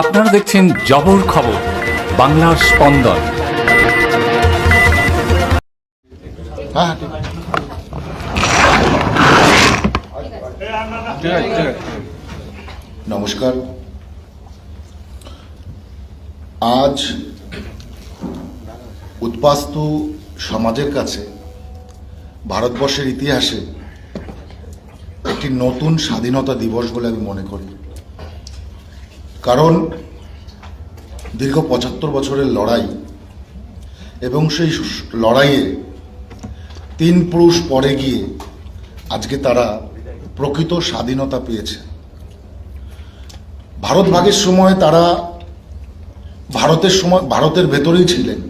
আপনারা দেখছেন জবর খবর, বাংলার স্পন্দন। হ্যাঁ। নমস্কার। আজ উদ্বাস্তু সমাজের কাছে, ভারতবর্ষের ইতিহাসে একটি নতুন স্বাধীনতা দিবস বলে আমি মনে করি। কারণ দীর্ঘ পঁচাত্তর বছরের লড়াই এবং সেই লড়াইয়ে তিন পুরুষ পরে গিয়ে আজকে তারা প্রকৃত স্বাধীনতা পেয়েছে। ভারত ভাগের সময় তারা ভারতের সময়, ভারতের ভেতরেই ছিলেন।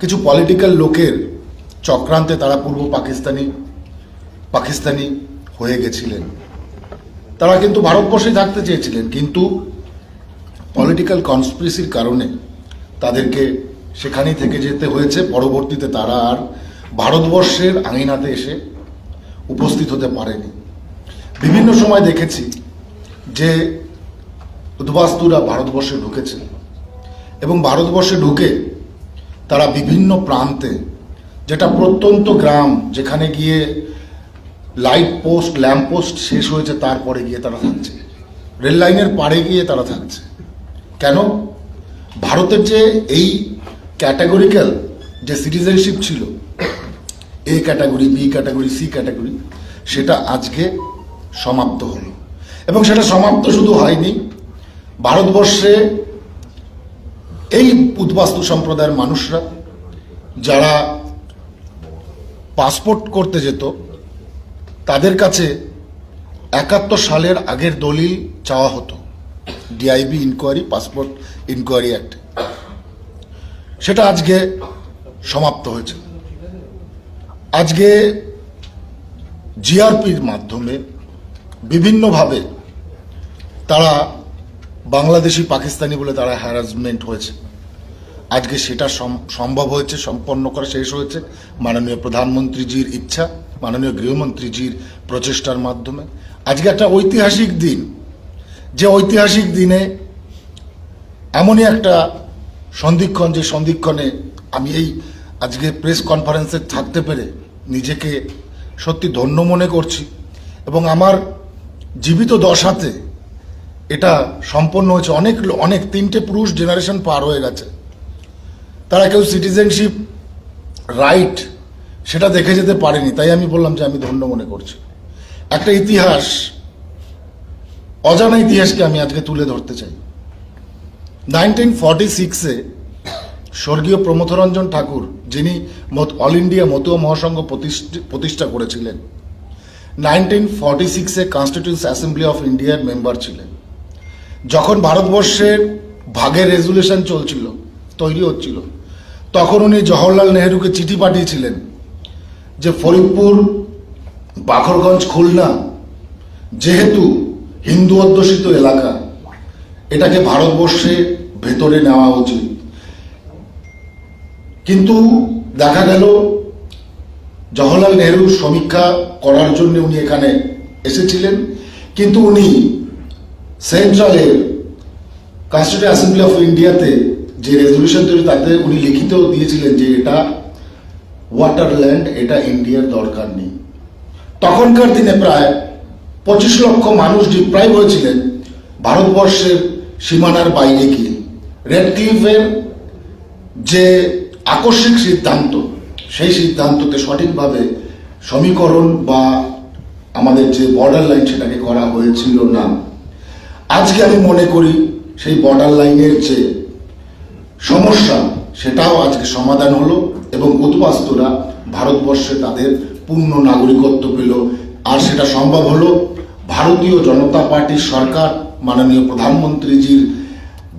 কিছু পলিটিক্যাল লোকের চক্রান্তে তারা পূর্ব পাকিস্তানি পাকিস্তানি হয়ে গেছিলেন। তারা কিন্তু ভারতবর্ষে থাকতে চেয়েছিলেন, কিন্তু পলিটিক্যাল কনস্পিরেসির কারণে তাদেরকে সেখানেই থেকে যেতে হয়েছে। পরবর্তীতে তারা আর ভারতবর্ষের আঙিনাতে এসে উপস্থিত হতে পারেনি। বিভিন্ন সময় দেখেছি যে উদ্বাস্তুরা ভারতবর্ষে ঢুকেছে এবং ভারতবর্ষে ঢুকে তারা বিভিন্ন প্রান্তে, যেটা প্রত্যন্ত গ্রাম, যেখানে গিয়ে লাইট পোস্ট ল্যাম্প পোস্ট শেষ হয়েছে, তারপরে গিয়ে তারা থাকছে। রেল লাইনের পাড়ে গিয়ে তারা থাকছে। কেন? ভারতের যে এই ক্যাটাগরিক্যাল যে সিটিজেনশিপ ছিল A category B category C category সেটা আজকে সমাপ্ত হলো। এবং সেটা সমাপ্ত শুধু হয়নি, ভারতবর্ষে এই উদ্বাস্তু সম্প্রদায়ের মানুষরা, যারা পাসপোর্ট করতে যেত তাদের কাছে একাত্তর সালের আগের দলিল চাওয়া হতো। DIB inquiry passport inquiry act সেটা আজকে সমাপ্ত হয়েছে। আজকে জিআরপির মাধ্যমে বিভিন্নভাবে তারা বাংলাদেশি, পাকিস্তানি বলে তারা হ্যারাসমেন্ট হয়েছে। আজকে সেটা সম- সম্ভব হয়েছে, সম্পন্ন করা শেষ হয়েছে। মাননীয় প্রধানমন্ত্রীজির ইচ্ছা। মাননীয় গৃহমন্ত্রীজির প্রচেষ্টার মাধ্যমে। আজকে একটা ঐতিহাসিক দিন। যে ঐতিহাসিক দিনে এমনই একটা সন্ধিক্ষণ, যে সন্ধিক্ষণে আমি এই আজকে প্রেস কনফারেন্সে থাকতে পেরে নিজেকে সত্যি ধন্য মনে করছি এবং আমার জীবিত দশাতে এটা সম্পন্ন হয়েছে। অনেক অনেক, তিনটে পুরুষ জেনারেশন পার হয়ে গেছে। তারা কেউ সিটিজেনশিপ রাইট সেটা দেখে যেতে পারেনি, তাই আমি বললাম যে আমি ধন্য মনে করছি। একটা ইতিহাস, অজানা ইতিহাসকে আমি আজকে তুলে ধরতে চাই। নাইনটিন ফর্টি সিক্সে স্বর্গীয় প্রমথরঞ্জন ঠাকুর, যিনি অল ইন্ডিয়া মতুয়া মহাসংঘ প্রতিষ্ঠ- করেছিলেন, নাইনটিন ফর্টি সিক্সে কনস্টিটিউন্স অ্যাসেম্বলি অফ ইন্ডিয়ার মেম্বার ছিলেন। যখন ভারতবর্ষের ভাগের রেজুলেশন চলছিল, তৈরি হচ্ছিল, তখন উনি জওহরলাল নেহরুকে চিঠি পাঠিয়েছিলেন যে ফরিদপুর, বাখরগঞ্জ, খুলনা যেহেতু হিন্দু অধ্যুষিত এলাকা, এটাকে ভারতবর্ষে ভেতরে নেওয়া উচিত। কিন্তু দেখা গেল জওহরলাল নেহরুর সমীক্ষা করার জন্য উনি এখানে এসেছিলেন, কিন্তু উনি সেন্ট্রালের কনস্টিটিউট অ্যাসেম্বলি অফ ইন্ডিয়াতে যে রেজলিউশন তৈরি তাতে উনি লিখিত দিয়েছিলেন যে এটা ওয়াটারল্যান্ড এটা ইন্ডিয়ার দরকার নেই। তখনকার দিনে প্রায় পঁচিশ লক্ষ মানুষ ডিপ্রাইভ হয়েছিলেন ভারতবর্ষের সীমানার বাইরে গিয়ে। রেড ক্লিফের যে আকস্মিক সিদ্ধান্ত, সেই সিদ্ধান্তকে সঠিকভাবে সমীকরণ বা আমাদের যে বর্ডার লাইন সেটাকে করা হয়েছিল না। আজকে আমি মনে করি সেই বর্ডার লাইনের যে সমস্যা, সেটাও আজকে সমাধান হলো। এবং উদ্বাস্তুরা ভারতবর্ষে তাদের পূর্ণ নাগরিকত্ব পেল। আর সেটা সম্ভব হলো ভারতীয় জনতা পার্টির সরকার, মাননীয় প্রধানমন্ত্রীজির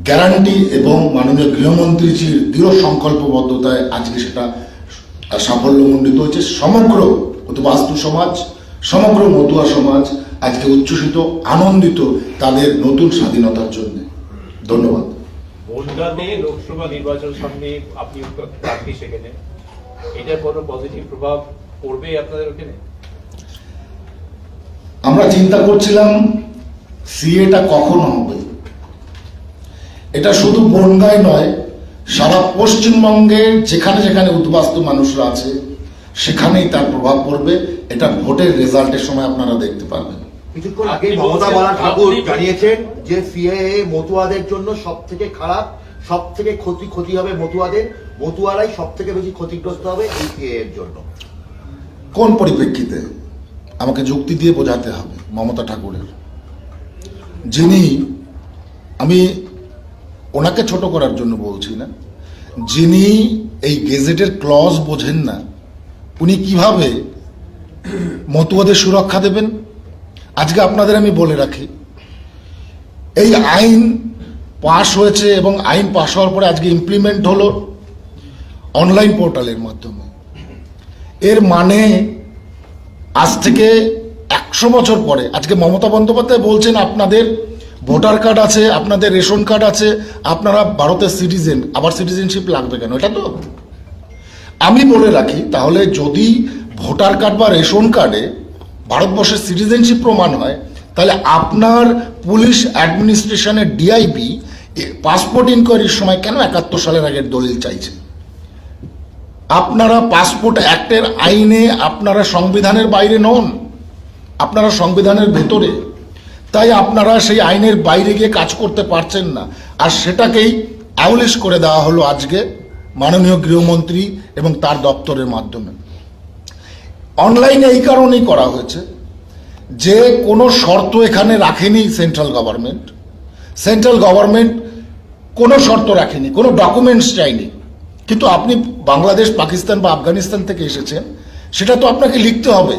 গ্যারান্টি এবং মাননীয় গৃহমন্ত্রীজির দৃঢ় সংকল্পবদ্ধতায় আজকে সেটা সাফল্যমণ্ডিত হয়েছে। সমগ্র উদ্বাস্তু সমাজ, সমগ্র মতুয়া সমাজ আজকে উচ্ছ্বসিত, আনন্দিত তাদের নতুন স্বাধীনতার জন্য। ধন্যবাদ। বনগাঁতে লোকসভা নির্বাচন সামনে আপনি প্রার্থী সেখানে এটার কোনো পজিটিভ প্রভাব পড়বে আপনাদের ওখানে? আমরা চিন্তা করছিলাম, সিএটা কখন হবে? এটা শুধু বনগায় নয়, সারা পশ্চিমবঙ্গে যেখানে যেখানে উদ্বাস্তু মানুষরা আছে, সেখানেই তার প্রভাব পড়বে। এটা ভোটের রেজাল্টের সময় আপনারা দেখতে পারবেন। কিছুক্ষণ আগে মমতা বালা ঠাকুর জানিয়েছেন যে সিএএ মতুয়াদের জন্য সব থেকে খারাপ সব থেকে ক্ষতি ক্ষতি হবে মতুয়াদের মতুয়ারাই সব থেকে বেশি ক্ষতিগ্রস্ত হবে এই সিএএ এর জন্য। কোন পরিপ্রেক্ষিতে আমাকে যুক্তি দিয়ে বোঝাতে হবে মমতা ঠাকুরের? যিনি আমি ওনাকে ছোট করার জন্য বলছি না যিনি এই গেজেটের ক্লজ বোঝেন না উনি কীভাবে মতুয়াদের সুরক্ষা দেবেন? আজকে আপনাদের আমি বলে রাখি, এই আইন পাশ হয়েছে এবং আইন পাশ হওয়ার পরে আজকে ইমপ্লিমেন্ট হলো অনলাইন পোর্টালের মাধ্যমে। এর মানে আজ থেকে একশো বছর পরে, আজকে মমতা বন্দ্যোপাধ্যায় বলছেন আপনাদের ভোটার কার্ড আছে, আপনাদের রেশন কার্ড আছে, আপনারা ভারতের সিটিজেন আবার সিটিজেনশিপ লাগবে কেন? এটা তো আমি বলে রাখি, তাহলে যদি ভোটার কার্ড বা রেশন কার্ডে ভারতবর্ষের সিটিজেনশিপ প্রমাণ হয়, তাহলে আপনার পুলিশ অ্যাডমিনিস্ট্রেশনের ডিআইবি পাসপোর্ট ইনকোয়ারির সময় কেন একাত্তর সালের আগের দলিল চাইছে? আপনারা পাসপোর্ট অ্যাক্টের আইনে আপনারা সংবিধানের বাইরে নন, আপনারা সংবিধানের ভেতরে। তাই আপনারা সেই আইনের বাইরে গিয়ে কাজ করতে পারছেন না। আর সেটাকেই অ্যাবলিশ করে দেওয়া হলো আজকে মাননীয় গৃহমন্ত্রী এবং তার দপ্তরের মাধ্যমে। অনলাইনে এই কারণেই করা হয়েছে যে কোনো শর্ত এখানে রাখেনি সেন্ট্রাল গভর্নমেন্ট। সেন্ট্রাল গভর্নমেন্ট কোনো শর্ত রাখেনি, কোনো ডকুমেন্টস চাইনি। কিন্তু আপনি বাংলাদেশ, পাকিস্তান বা আফগানিস্তান থেকে এসেছেন, সেটা তো আপনাকে লিখতে হবে।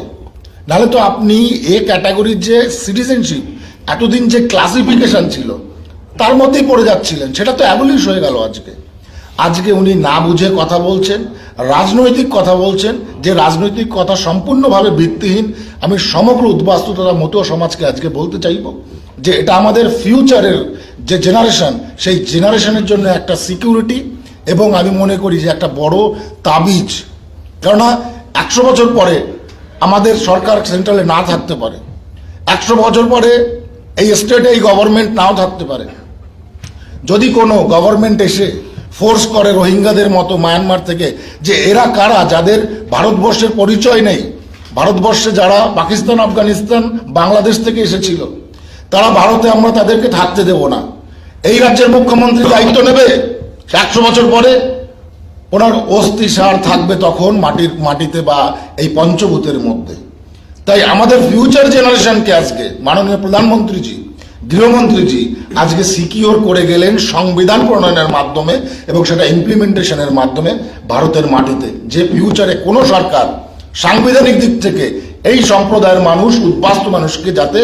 নাহলে তো আপনি এ ক্যাটাগরির যে সিটিজেনশিপ, এতদিন যে ক্লাসিফিকেশন ছিল, তার মধ্যেই পড়ে যাচ্ছিলেন। সেটা তো অ্যাবলিশ হয়ে গেল আজকে। আজকে উনি না বুঝে কথা বলছেন রাজনৈতিক কথা বলছেন, যে রাজনৈতিক কথা সম্পূর্ণভাবে ভিত্তিহীন, আমি সমগ্র উদ্বাস্তু তথা সমাজকে আজকে বলতে চাইব যে এটা আমাদের ফিউচারের যে জেনারেশন, সেই জেনারেশনের জন্য একটা সিকিউরিটি এবং আমি মনে করি যে একটা বড় তাবিজ। কেননা একশো বছর পরে আমাদের সরকার সেন্ট্রালে না থাকতে পারে। একশো বছর পরে এই স্টেটে এই গভর্নমেন্ট নাও থাকতে পারে। যদি কোনো গভর্নমেন্ট এসে ফোর্স করে রোহিঙ্গাদের মতো মায়ানমার থেকে যে এরা কারা, যাদের ভারতবর্ষের পরিচয় নেই। ভারতবর্ষে যারা পাকিস্তান, আফগানিস্তান, বাংলাদেশ থেকে এসেছিল, তারা ভারতে আমরা তাদেরকে থাকতে দেব না। এই রাজ্যের মুখ্যমন্ত্রী দায়িত্ব নেবে। একশো বছর পরে ওনার অস্থি সার থাকবে তখন মাটির মাটিতে বা এই পঞ্চভূতের মধ্যে। তাই আমাদের ফিউচার জেনারেশনকে আজকে মাননীয় প্রধানমন্ত্রীজি গৃহমন্ত্রীজি আজকে সিকিওর করে গেলেন সংবিধান প্রণয়নের মাধ্যমে এবং সেটা ইমপ্লিমেন্টেশনের মাধ্যমে ভারতের মাটিতে। যে ফিউচারে কোনো সরকার সাংবিধানিক দিক থেকে এই সম্প্রদায়ের মানুষ উদ্বাস্তু মানুষকে যাতে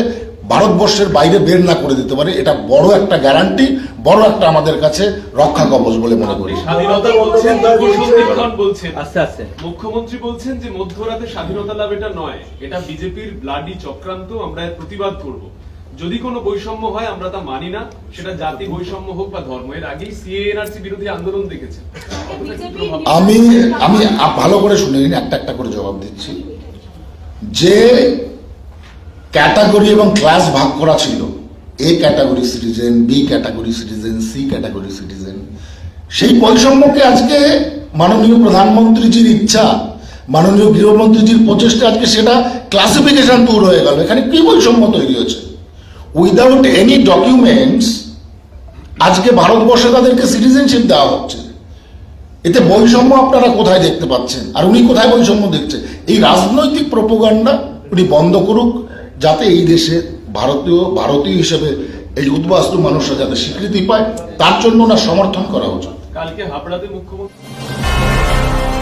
ভারতবর্ষের বাইরে বের না করে দিতে পারে এটা বড় একটা গ্যারান্টি বড় একটা আমাদের কাছে রক্ষা কবচ বলে মনে করি। স্বাধীনতা বলছেন বলছেন। আস্তে আস্তে। মুখ্যমন্ত্রী বলছেন যে মধ্যরাতে স্বাধীনতা লাভ এটা নয়। এটা বিজেপির ব্লাডি চক্রান্ত আমরা প্রতিবাদ করব। যদি কোনো বৈষম্য হয় আমরা তা মানি না। সেটা জাতি বৈষম্য হোক বা ধর্ম। এর আগেই সিএনআরসি বিরোধী আন্দোলন প্রভাব? আমি আমি ভালো করে শুনে নিন একটা একটা করে জবাব দিচ্ছি। যে ক্যাটাগরি এবং ক্লাস ভাগ করা ছিল A category citizen B category citizen C category citizen সেই বৈষম্যকে আজকে মাননীয় প্রধানমন্ত্রীজির ইচ্ছা মাননীয় গৃহমন্ত্রীজির প্রচেষ্টা আজকে সেটা ক্লাসিফিকেশন দূর হয়ে গেল। এখানে কি বৈষম্য তৈরি হয়েছে উইদাউট এনি ডকুমেন্টস আজকে ভারতবর্ষে তাদেরকে সিটিজেনশিপ দেওয়া হচ্ছে। এতে বৈষম্য আপনারা কোথায় দেখতে পাচ্ছেন? আর উনি কোথায় বৈষম্য দেখছেন এই রাজনৈতিক প্রোপাগান্ডা উনি বন্ধ করুক, যাতে এই দেশে ভারতীয় ভারতীয় হিসেবে এই উদ্বাস্তু মানুষরা যাতে স্বীকৃতি পায়, তার জন্য না সমর্থন করা উচিত। কালকে হাবড়াতে মুখ্যমন্ত্রী